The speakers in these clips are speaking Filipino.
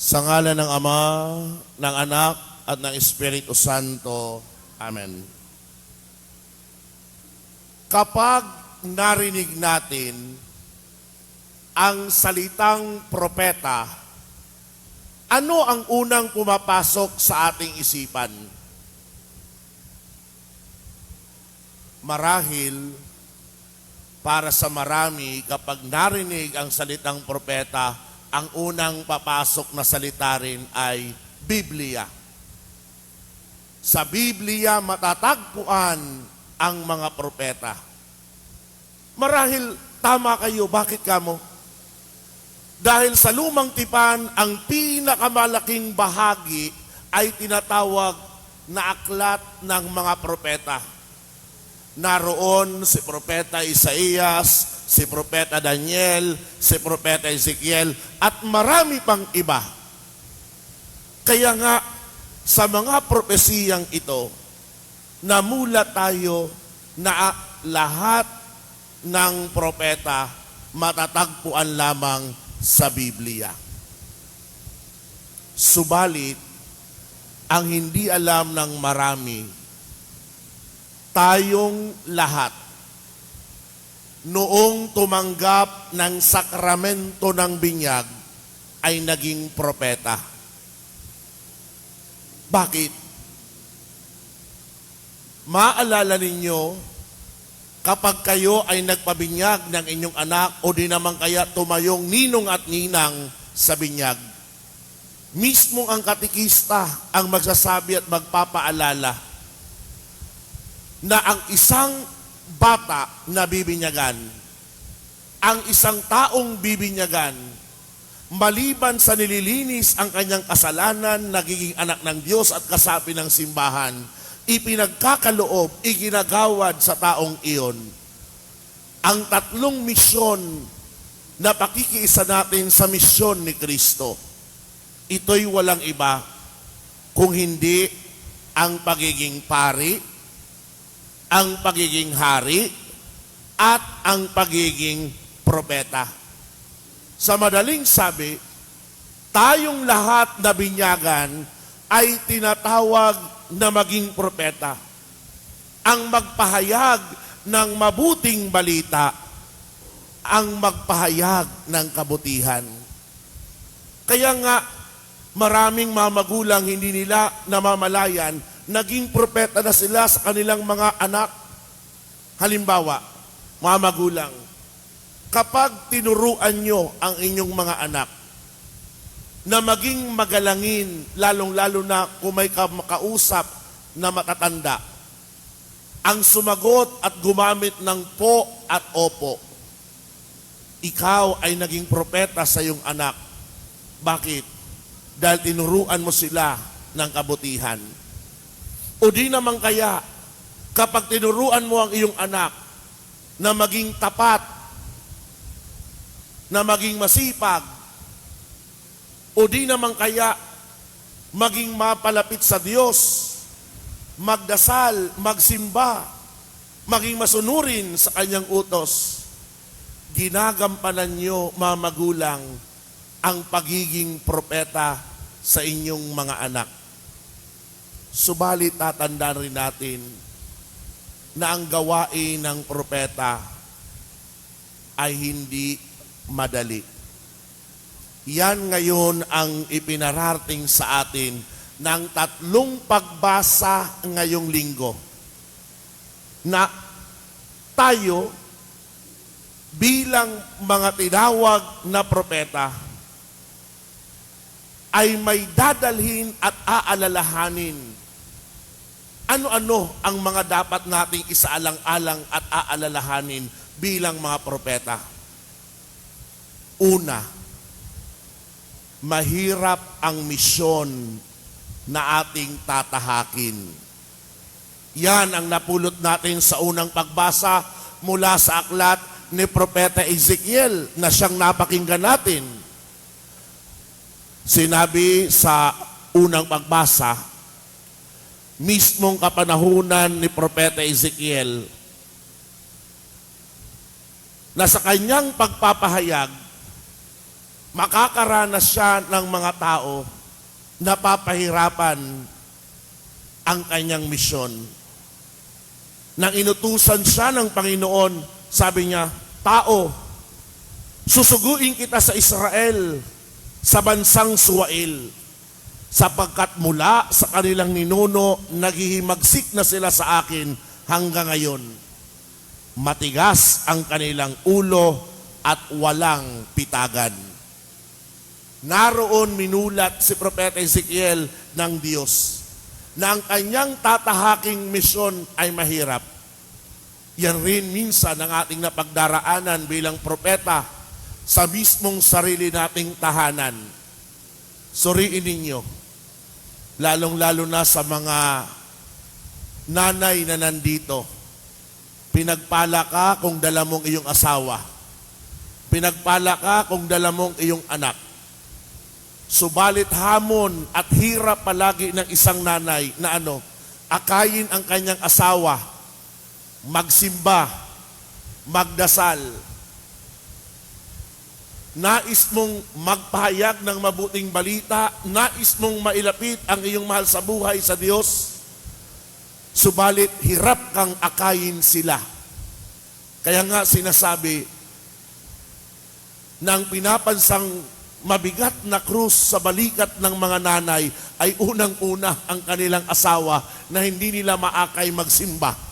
Sa ngala ng Ama, ng Anak, at ng Espiritu Santo. Amen. Kapag narinig natin ang salitang propeta, ano ang unang pumapasok sa ating isipan? Marahil, para sa marami, kapag narinig ang salitang propeta, ang unang papasok na salita rin ay Biblia. Sa Biblia matatagpuan ang mga propeta. Marahil tama kayo, bakit kamo? Dahil sa lumang tipan, ang pinakamalaking bahagi ay tinatawag na aklat ng mga propeta. Naroon si Propeta Isaías, si Propeta Daniel, si Propeta Ezekiel, at marami pang iba. Kaya nga, sa mga propesiyang ito, namula tayo na lahat ng propeta matatagpuan lamang sa Biblia. Subalit, ang hindi alam ng marami, tayong lahat, noong tumanggap ng sakramento ng binyag, ay naging propeta. Bakit? Maalala ninyo, kapag kayo ay nagpabinyag ng inyong anak o di naman kaya tumayong ninong at ninang sa binyag, mismo ang katikista ang magsasabi at magpapaalala na ang isang bata na bibinyagan, ang isang taong bibinyagan, maliban sa nililinis ang kanyang kasalanan, nagiging anak ng Diyos at kasapi ng simbahan, ipinagkakaloob, iginagawad sa taong iyon. Ang tatlong misyon na pakikiisa natin sa misyon ni Kristo, ito'y walang iba kung hindi ang pagiging pari, ang pagiging hari, at ang pagiging propeta. Sa madaling sabi, tayong lahat na binyagan ay tinatawag na maging propeta. Ang magpahayag ng mabuting balita, ang magpahayag ng kabutihan. Kaya nga, maraming mga magulang hindi nila namamalayan, naging propeta na sila sa kanilang mga anak. Halimbawa, mga magulang, kapag tinuruan nyo ang inyong mga anak na maging magalangin, lalong-lalo na kung may makausap na matatanda, ang sumagot at gumamit ng po at opo, ikaw ay naging propeta sa iyong anak. Bakit? Dahil tinuruan mo sila ng kabutihan. O di naman kaya, kapag tinuruan mo ang iyong anak na maging tapat, na maging masipag, o di naman kaya maging mapalapit sa Diyos, magdasal, magsimba, maging masunurin sa kanyang utos, ginagampanan nyo, mga magulang, ang pagiging propeta sa inyong mga anak. Subalit tatandaan rin natin na ang gawain ng propeta ay hindi madali. Yan ngayon ang ipinarating sa atin ng tatlong pagbasa ngayong linggo na tayo bilang mga tinawag na propeta ay may dadalhin at aalalahanin ano-ano ang mga dapat nating isaalang-alang at aalalahanin bilang mga propeta. Una, mahirap ang misyon na ating tatahakin. Yan ang napulot natin sa unang pagbasa mula sa aklat ni Propeta Ezekiel na siyang napakinggan natin. Sinabi sa unang pagbasa, mismong kapanahunan ni Propeta Ezekiel, na sa kanyang pagpapahayag, makakaranas siya ng mga tao na papahirapan ang kanyang misyon. Nang inutusan siya ng Panginoon, sabi niya, Tao, susuguin kita sa Israel, sa bansang Suwail, sapagkat mula sa kanilang ninuno, naghihimagsik na sila sa akin hanggang ngayon. Matigas ang kanilang ulo at walang pitagan. Naroon minulat si Propeta Ezekiel ng Diyos na ang kanyang tatahaking misyon ay mahirap. Yan rin minsan ang ating napagdaraanan bilang propeta sa mismong sarili nating tahanan. Suriin ninyo, lalong-lalo na sa mga nanay na nandito, pinagpala ka kung dala mong iyong asawa. Pinagpala ka kung dala mong iyong anak. Subalit hamon at hirap palagi ng isang nanay na ano, akayin ang kanyang asawa, magsimba, magdasal. Nais mong magpahayag ng mabuting balita, nais mong mailapit ang iyong mahal sa buhay sa Diyos, subalit hirap kang akayin sila. Kaya nga sinasabi, na ang pinapansang mabigat na krus sa balikat ng mga nanay ay unang-una ang kanilang asawa na hindi nila maakay magsimba.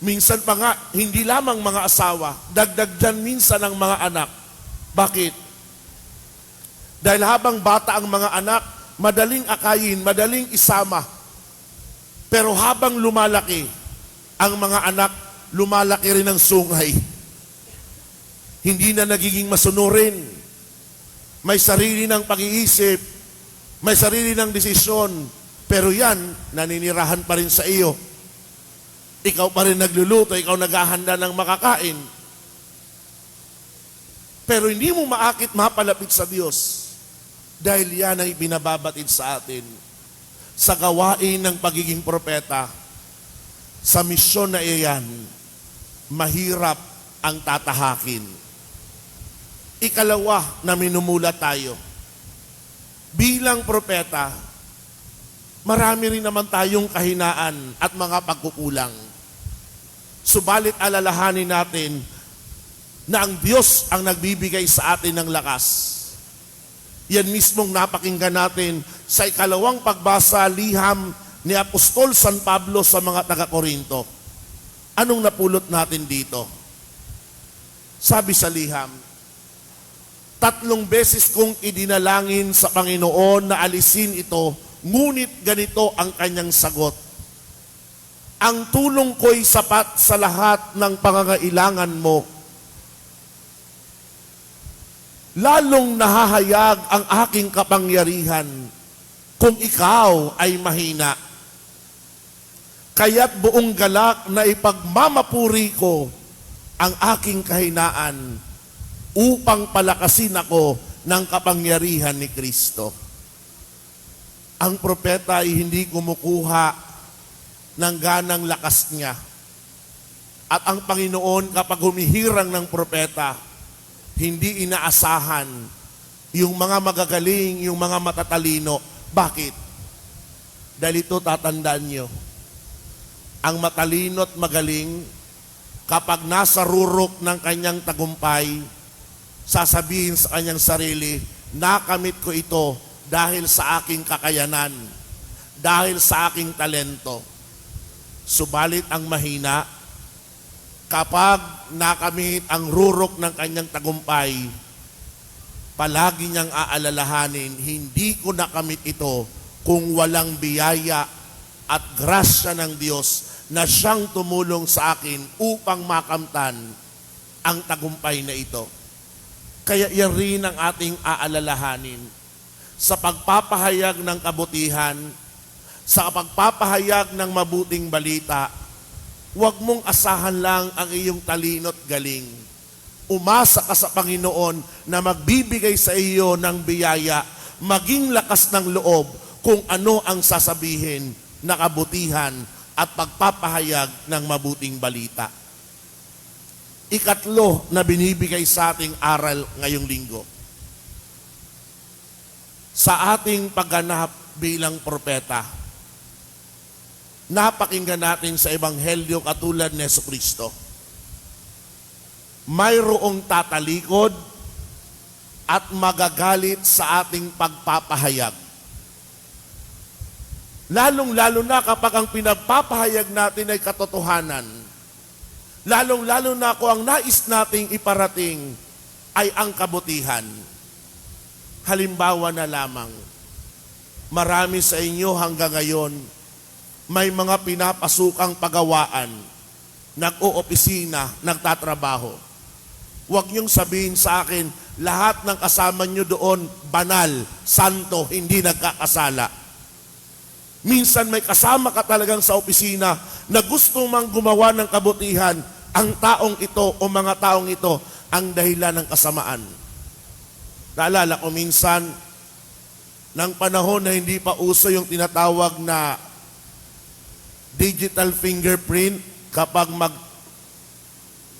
Minsan pa nga, hindi lamang mga asawa, dagdag dyan minsan ang mga anak. Bakit? Dahil habang bata ang mga anak, madaling akayin, madaling isama. Pero habang lumalaki, ang mga anak, lumalaki rin ng sungay hindi na nagiging masunurin. May sarili ng pag-iisip, may sarili ng desisyon, pero yan, naninirahan pa rin sa iyo. Ikaw pa rin nagluluto, ikaw naghahanda ng makakain. Pero hindi mo maakit mapalapit sa Diyos dahil yan ang ibinababatid sa atin sa gawain ng pagiging propeta. Sa misyon na iyan, mahirap ang tatahakin. Ikalawa na minumula tayo. Bilang propeta, marami rin naman tayong kahinaan at mga pagkukulang. Subalit alalahanin natin na ang Diyos ang nagbibigay sa atin ng lakas. Yan mismong napakinggan natin sa ikalawang pagbasa liham ni Apostol San Pablo sa mga taga-Korinto. Anong napulot natin dito? Sabi sa liham, Tatlong beses kong idinalangin sa Panginoon na alisin ito, ngunit ganito ang kanyang sagot. Ang tulong ko'y sapat sa lahat ng pangangailangan mo. Lalong nahahayag ang aking kapangyarihan kung ikaw ay mahina. Kaya't buong galak na ipagmamapuri ko ang aking kahinaan upang palakasin ako ng kapangyarihan ni Kristo. Ang propeta ay hindi kumukuha ng ganang lakas niya. At ang Panginoon kapag humihirang ng propeta, hindi inaasahan yung mga magagaling, yung mga matatalino. Bakit? Dahil ito tatandaan nyo. Ang matalino at magaling, kapag nasa rurok ng kanyang tagumpay, sasabihin sa kanyang sarili, nakamit ko ito dahil sa aking kakayanan, dahil sa aking talento. Subalit ang mahina, kapag nakamit ang rurok ng kanyang tagumpay, palagi niyang aalalahanin, hindi ko nakamit ito kung walang biyaya at grasya ng Diyos na siyang tumulong sa akin upang makamtan ang tagumpay na ito. Kaya yan rin ang ating aalalahanin sa pagpapahayag ng kabutihan, sa pagpapahayag ng mabuting balita, huwag mong asahan lang ang iyong talino't galing. Umasa ka sa Panginoon na magbibigay sa iyo ng biyaya, maging lakas ng loob kung ano ang sasabihin na kabutihan at pagpapahayag ng mabuting balita. ikatlo na binibigay sa ating aral ngayong linggo. Sa ating pagganap bilang propeta, napakinggan natin sa Ebanghelyo katulad ni Yesu Kristo. Mayroong tatalikod at magagalit sa ating pagpapahayag. Lalong-lalo na kapag ang pinagpapahayag natin ay katotohanan. Lalong-lalo na kung ang nais nating iparating ay ang kabutihan. Halimbawa na lamang, marami sa inyo hanggang ngayon may mga pinapasukang pagawaan, nag-oopisina, nagtatrabaho. Huwag niyong sabihin sa akin, lahat ng kasama niyo doon, banal, santo, hindi nagkakasala. Minsan may kasama ka talagang sa opisina na gusto mang gumawa ng kabutihan, ang taong ito o mga taong ito ang dahilan ng kasamaan. Naalala ko minsan, ng panahon na hindi pa uso yung tinatawag na digital fingerprint kapag mag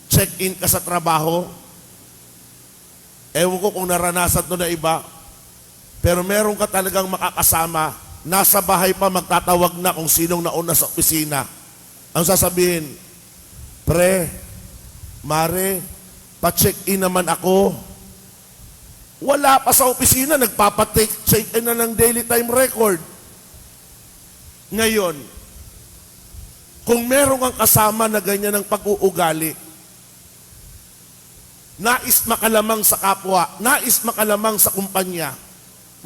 check-in ka sa trabaho. Ewan ko kung naranasan to na iba. Pero meron ka talagang makakasama. Nasa bahay pa magtatawag na kung sinong nauna sa opisina. Ang sasabihin, Pre, Mare, pa-check-in naman ako. Wala pa sa opisina, nagpapatik-check-in na ng daily time record. Ngayon, kung meron kang kasama na ganyan ng pag-uugali, nais makalamang sa kapwa, nais makalamang sa kumpanya,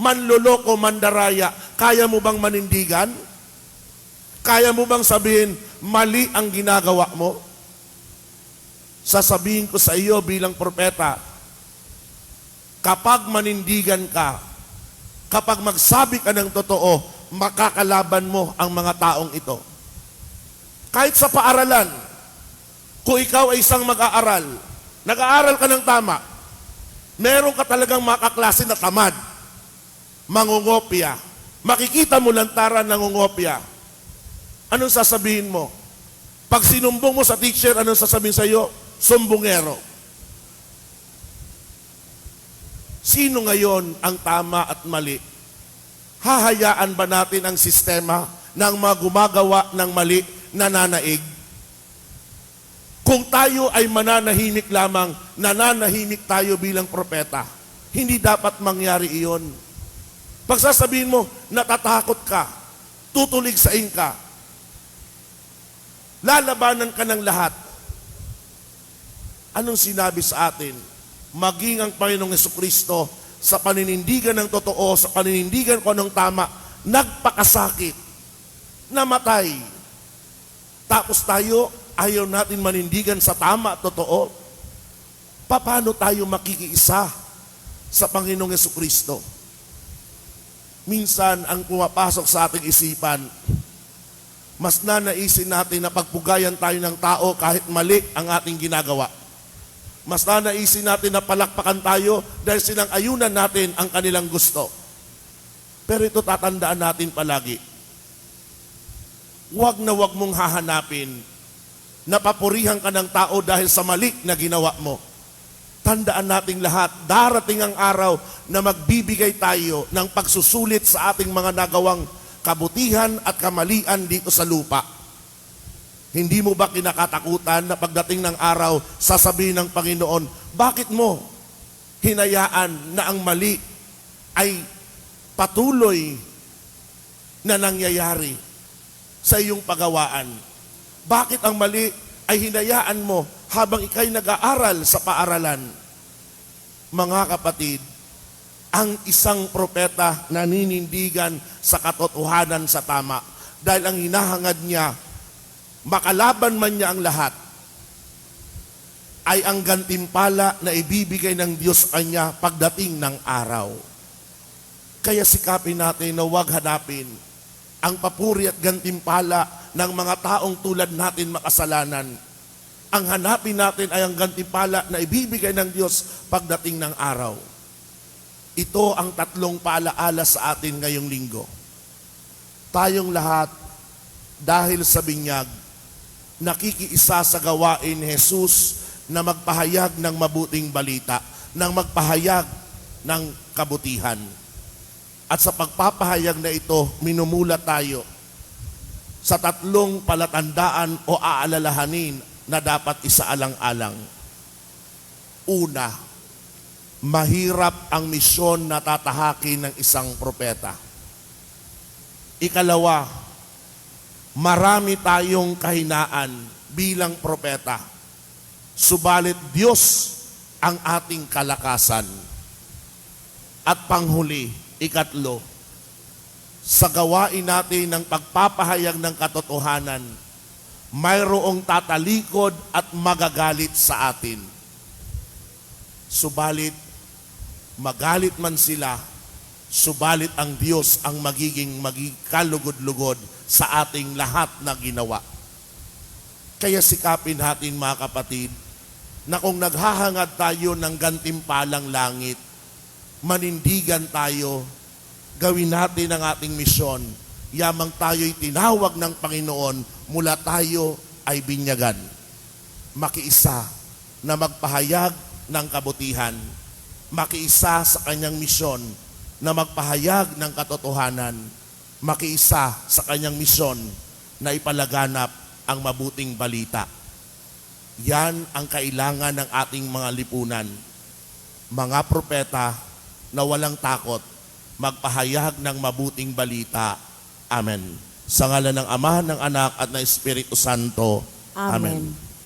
manloloko, mandaraya, kaya mo bang manindigan? Kaya mo bang sabihin, mali ang ginagawa mo? Sasabihin ko sa iyo bilang propeta, kapag manindigan ka, kapag magsabi ka ng totoo, makakalaban mo ang mga taong ito. Kahit sa paaralan, kung ikaw ay isang mag-aaral, nag-aaral ka ng tama, meron ka talagang makaklase na tamad, mangungopia, makikita mo lantaran nangungopia. Anong sasabihin mo? Pag sinumbong mo sa teacher, anong sasabihin sa iyo? Sumbongero. Sino ngayon ang tama at mali? Hahayaan ba natin ang sistema ng mga gumagawa ng mali nananaig? Kung tayo ay mananahimik lamang, nananahimik tayo bilang propeta. Hindi dapat mangyari iyon. Pagsasabihin mo, natatakot ka, tutulig sa ka, lalabanan ka ng lahat. Anong sinabi sa atin? Maging ang Panginoong Kristo sa paninindigan ng totoo, sa paninindigan ko ng tama, nagpakasakit, namatay. Tapos tayo, ayaw natin manindigan sa tama totoo. Paano tayo makikiisa sa Panginoong Yeso Kristo? Minsan, ang pumapasok sa ating isipan, mas nanaisin natin na pagpugayan tayo ng tao kahit mali ang ating ginagawa. Mas nanaisin natin na palakpakan tayo dahil silang ayunan natin ang kanilang gusto. Pero ito tatandaan natin palagi. Huwag na huwag mong hahanapin na papurihan ka ng tao dahil sa mali na ginawa mo. Tandaan nating lahat, darating ang araw na magbibigay tayo ng pagsusulit sa ating mga nagawang kabutihan at kamalian dito sa lupa. Hindi mo ba kinakatakutan na pagdating ng araw, sasabihin ng Panginoon, bakit mo hinayaan na ang mali ay patuloy na nangyayari sa iyong pagawaan? Bakit ang mali ay hinayaan mo habang ikay nag-aaral sa paaralan? Mga kapatid, ang isang propeta naninindigan sa katotohanan sa tama dahil ang hinahangad niya makalaban man niya ang lahat ay ang gantimpala na ibibigay ng Diyos kanya pagdating ng araw. Kaya sikapin natin na huwag hanapin ang papuri at gantimpala ng mga taong tulad natin makasalanan. Ang hanapin natin ay ang gantimpala na ibibigay ng Diyos pagdating ng araw. Ito ang tatlong paalaala sa atin ngayong linggo. Tayong lahat, dahil sa binyag, nakikiisa sa gawain ni Jesus na magpahayag ng mabuting balita, ng magpahayag ng kabutihan. At sa pagpapahayag na ito, minumula tayo sa tatlong palatandaan o aalalahanin na dapat isaalang-alang. Una, mahirap ang misyon na tatahakin ng isang propeta. Ikalawa, marami tayong kahinaan bilang propeta. Subalit Diyos ang ating kalakasan. At panghuli, ikatlo, sa gawain natin ng pagpapahayag ng katotohanan, mayroong tatalikod at magagalit sa atin. Subalit, magalit man sila, subalit ang Diyos ang magiging maging kalugod-lugod sa ating lahat na ginawa. Kaya sikapin natin mga kapatid, na kung naghahangad tayo ng gantimpalang langit, manindigan tayo, gawin natin ang ating misyon, yamang tayo'y tinawag ng Panginoon mula tayo ay binyagan. Makiisa na magpahayag ng kabutihan, makiisa sa kanyang misyon na magpahayag ng katotohanan, makiisa sa kanyang misyon na ipalaganap ang mabuting balita. Yan ang kailangan ng ating mga lipunan. Mga propeta na walang takot, magpahayag ng mabuting balita. Amen. Sa ngalan ng Ama, ng Anak, at ng Espiritu Santo. Amen. Amen.